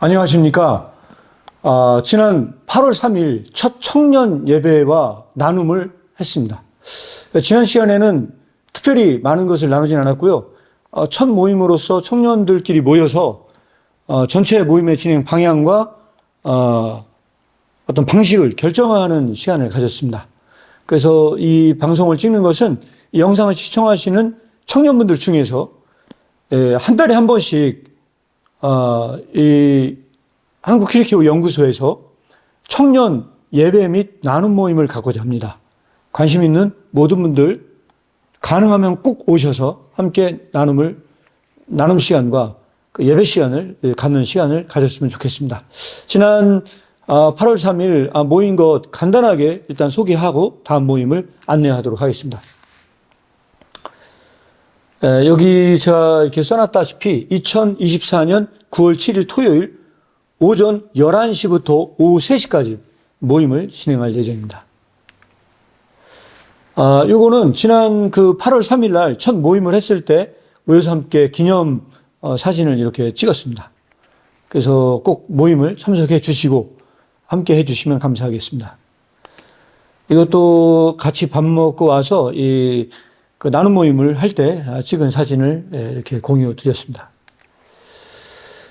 안녕하십니까. 아, 지난 8월 3일 첫 청년 예배와 나눔을 했습니다. 지난 시간에는 특별히 많은 것을 나누진 않았고요. 어, 첫 모임으로서 청년들끼리 모여서 어, 전체 모임의 진행 방향과 어, 어떤 방식을 결정하는 시간을 가졌습니다. 그래서 이 방송을 찍는 것은 이 영상을 시청하시는 청년분들 중에서 예, 한 달에 한 번씩 어, 이 한국 키리키오 연구소에서 청년 예배 및 나눔 모임을 갖고자 합니다. 관심 있는 모든 분들 가능하면 꼭 오셔서 함께 나눔을 나눔 시간과 그 예배 시간을 예, 갖는 시간을 가졌으면 좋겠습니다. 지난 8월 3일 모인 것 간단하게 일단 소개하고 다음 모임을 안내하도록 하겠습니다. 에, 여기 제가 이렇게 써놨다시피 2024년 9월 7일 토요일 오전 11시부터 오후 3시까지 모임을 진행할 예정입니다. 아, 요거는 지난 그 8월 3일 날 첫 모임을 했을 때 모여서 함께 기념 어, 사진을 이렇게 찍었습니다. 그래서 꼭 모임을 참석해 주시고 함께 해 주시면 감사하겠습니다. 이것도 같이 밥 먹고 와서 이 그 나눔 모임을 할 때 찍은 사진을 예, 이렇게 공유 드렸습니다.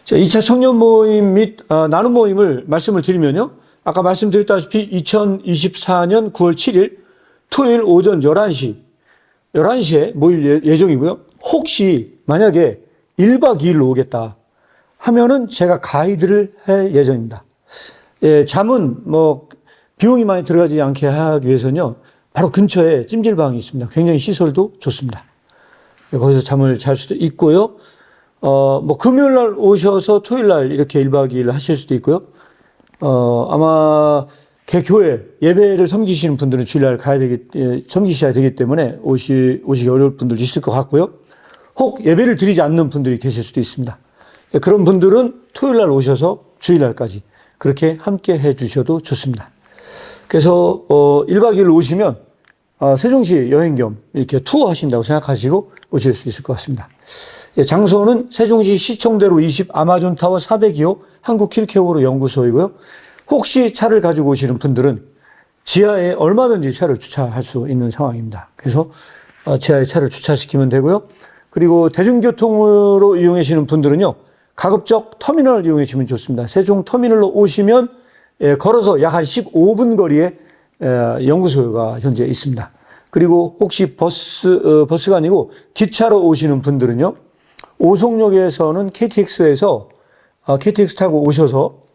자, 2차 청년 모임 및 어, 나눔 모임을 말씀을 드리면요. 아까 말씀드렸다시피 2024년 9월 7일 토요일 오전 11시, 11시에 모일 예- 예정이고요. 혹시 만약에 1박 2일로 오겠다 하면은 제가 가이드를 할 예정입니다. 예, 잠은 뭐 비용이 많이 들어가지 않게 하기 위해서는요. 바로 근처에 찜질방이 있습니다. 굉장히 시설도 좋습니다. 예, 거기서 잠을 잘 수도 있고요. 어, 뭐 금요일 날 오셔서 토요일 날 이렇게 1박 2일 하실 수도 있고요. 어, 아마 개교회 예배를 섬기시는 분들은 주일날 가야 되기, 예, 섬기셔야 되기 때문에 오시, 오시기 어려울 분들도 있을 것 같고요. 혹 예배를 드리지 않는 분들이 계실 수도 있습니다. 예, 그런 분들은 토요일 날 오셔서 주일날까지 그렇게 함께 해 주셔도 좋습니다. 그래서, 어, 1박 2일 오시면, 어, 세종시 여행 겸 이렇게 투어 하신다고 생각하시고 오실 수 있을 것 같습니다. 예, 장소는 세종시 시청대로 20 아마존타워 402호 한국 킬케오로 연구소이고요. 혹시 차를 가지고 오시는 분들은 지하에 얼마든지 차를 주차할 수 있는 상황입니다. 그래서 어, 지하에 차를 주차시키면 되고요. 그리고 대중교통으로 이용하시는 분들은요. 가급적 터미널 이용해 주시면 좋습니다. 세종 터미널로 오시면 예, 걸어서 약 한 15분 거리에 에, 연구소가 현재 있습니다. 그리고 혹시 버스, 어, 버스가 아니고 기차로 오시는 분들은요. 오송역에서는 KTX에서 어, KTX 타고 오셔서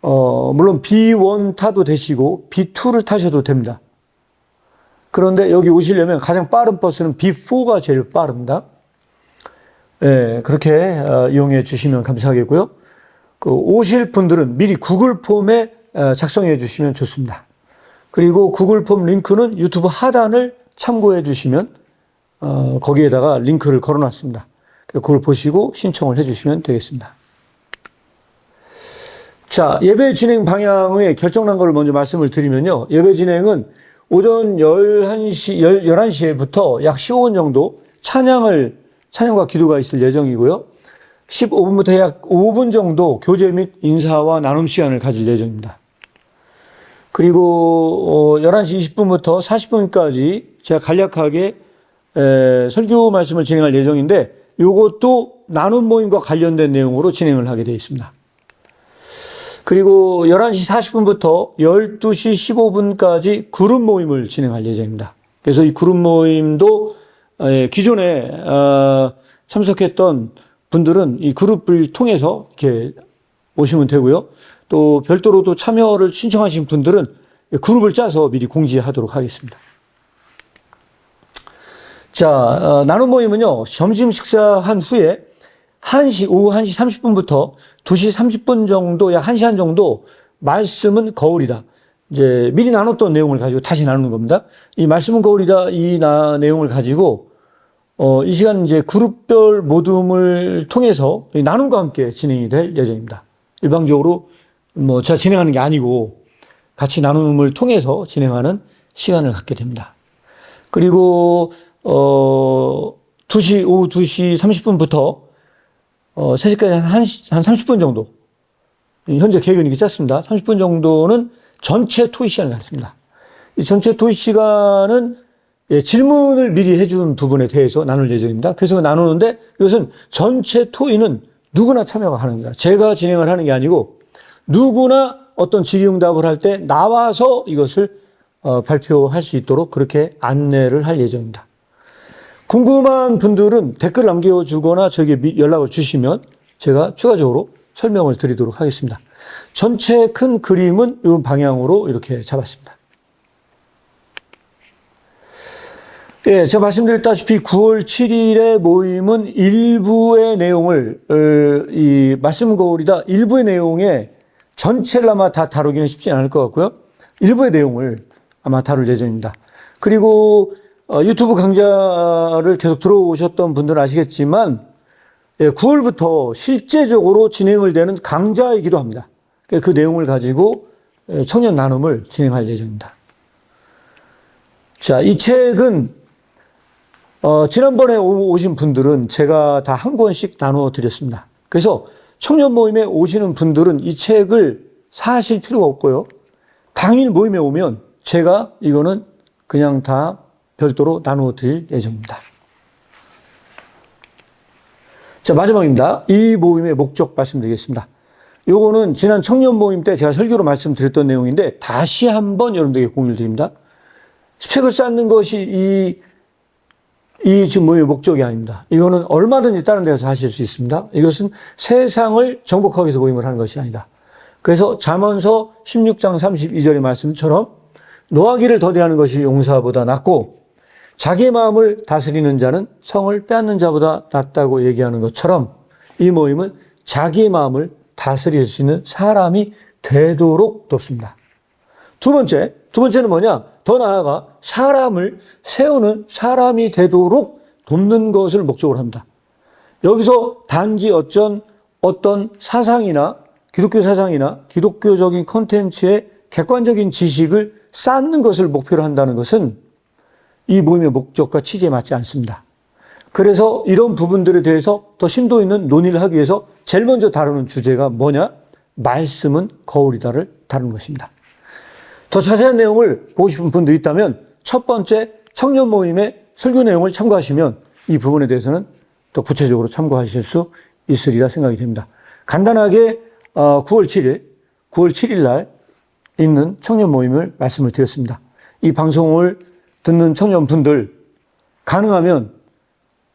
어, 물론 B1 타도 되시고 B2를 타셔도 됩니다. 그런데 여기 오시려면 가장 빠른 버스는 B4가 제일 빠릅니다. 예, 그렇게 어, 이용해 주시면 감사하겠고요. 그 오실 분들은 미리 구글 폼에 어, 작성해 주시면 좋습니다. 그리고 구글 폼 링크는 유튜브 하단을 참고해 주시면 어, 거기에다가 링크를 걸어 놨습니다. 그걸 보시고 신청을 해 주시면 되겠습니다. 자, 예배 진행 방향의 결정난 것을 먼저 말씀을 드리면요. 예배 진행은 오전 11시, 11시부터 약 15분 정도 찬양을, 찬양과 기도가 있을 예정이고요. 15분부터 약 5분 정도 교제 및 인사와 나눔 시간을 가질 예정입니다. 그리고 어, 11시 20분부터 40분까지 제가 간략하게 에, 설교 말씀을 진행할 예정인데 이것도 나눔 모임과 관련된 내용으로 진행을 하게 되어 있습니다. 그리고 11시 40분부터 12시 15분까지 그룹 모임을 진행할 예정입니다. 그래서 이 그룹 모임도 에, 기존에 어, 참석했던 분들은 이 그룹을 통해서 이렇게 오시면 되고요. 또 별도로 또 참여를 신청하신 분들은 그룹을 짜서 미리 공지하도록 하겠습니다. 자, 어, 나눔 모임은요, 점심 식사한 후에 1시, 오후 1시 30분부터 2시 30분 정도, 약 1시간 정도 말씀은 거울이다. 이제 미리 나눴던 내용을 가지고 다시 나누는 겁니다. 이 말씀은 거울이다. 이 나, 내용을 가지고 어, 이 시간 이제 그룹별 모둠을 통해서 이 나눔과 함께 진행이 될 예정입니다. 일방적으로 뭐 제가 진행하는 게 아니고 같이 나눔을 통해서 진행하는 시간을 갖게 됩니다. 그리고 어 2시 오후 2시 30분부터 어 3시까지 한, 1시, 한 30분 정도 현재 계획은 이렇게 짰습니다. 30분 정도는 전체 토의 시간을 갖습니다. 이 전체 토의 시간은 예, 질문을 미리 해준 부분에 대해서 나눌 예정입니다. 그래서 나누는데 이것은 전체 토의는 누구나 참여가 가능합니다. 제가 진행을 하는 게 아니고 누구나 어떤 질의응답을 할 때 나와서 이것을 어, 발표할 수 있도록 그렇게 안내를 할 예정입니다. 궁금한 분들은 댓글 남겨주거나 저에게 미- 연락을 주시면 제가 추가적으로 설명을 드리도록 하겠습니다. 전체 큰 그림은 이 방향으로 이렇게 잡았습니다. 예, 제가 말씀드렸다시피 9월 7일의 모임은 일부의 내용을, 어, 이 말씀 거울이다 일부의 내용에 전체를 아마 다 다루기는 쉽지 않을 것 같고요. 일부의 내용을 아마 다룰 예정입니다. 그리고 어, 유튜브 강좌를 계속 들어오셨던 분들은 아시겠지만 예, 9월부터 실제적으로 진행을 되는 강좌이기도 합니다. 그- 그 내용을 가지고 예, 청년 나눔을 진행할 예정입니다. 자, 이 책은 어, 지난번에 오- 오신 분들은 제가 다 한 권씩 나누어 드렸습니다. 그래서 청년 모임에 오시는 분들은 이 책을 사실 필요가 없고요. 당일 모임에 오면 제가 이거는 그냥 다 별도로 나누어 드릴 예정입니다. 자, 마지막입니다. 이 모임의 목적 말씀드리겠습니다. 요거는 지난 청년 모임 때 제가 설교로 말씀드렸던 내용인데 다시 한번 여러분들에게 공유를 드립니다. 스펙을 쌓는 것이 이, 이 지금 모임의 목적이 아닙니다. 이거는 얼마든지 다른 데서 하실 수 있습니다. 이것은 세상을 정복하기 위해서 모임을 하는 것이 아니다. 그래서 잠언서 16장 32절의 말씀처럼 노하기를 더디하는 것이 용사보다 낫고 자기 마음을 다스리는 자는 성을 빼앗는 자보다 낫다고 얘기하는 것처럼 이 모임은 자기 마음을 다스릴 수 있는 사람이 되도록 돕습니다. 두 번째, 두 번째는 뭐냐? 더 나아가 사람을 세우는 사람이 되도록 돕는 것을 목적으로 합니다. 여기서 단지 어쩐 어떤 사상이나 기독교 사상이나 기독교적인 컨텐츠의 객관적인 지식을 쌓는 것을 목표로 한다는 것은 이 모임의 목적과 취지에 맞지 않습니다. 그래서 이런 부분들에 대해서 더 심도 있는 논의를 하기 위해서 제일 먼저 다루는 주제가 뭐냐? 말씀은 거울이다를 다루는 것입니다. 더 자세한 내용을 보고 싶은 분들이 있다면 첫 번째 청년 모임의 설교 내용을 참고하시면 이 부분에 대해서는 더 구체적으로 참고하실 수 있으리라 생각이 됩니다. 간단하게 9월 7일, 9월 7일 날 있는 청년 모임을 말씀을 드렸습니다. 이 방송을 듣는 청년분들 가능하면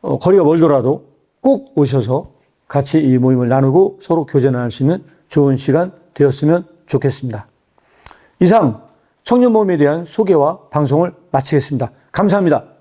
어, 거리가 멀더라도 꼭 오셔서 같이 이 모임을 나누고 서로 교제 나눌 수 있는 좋은 시간 되었으면 좋겠습니다. 이상 청년 모임에 대한 소개와 방송을 마치겠습니다. 감사합니다.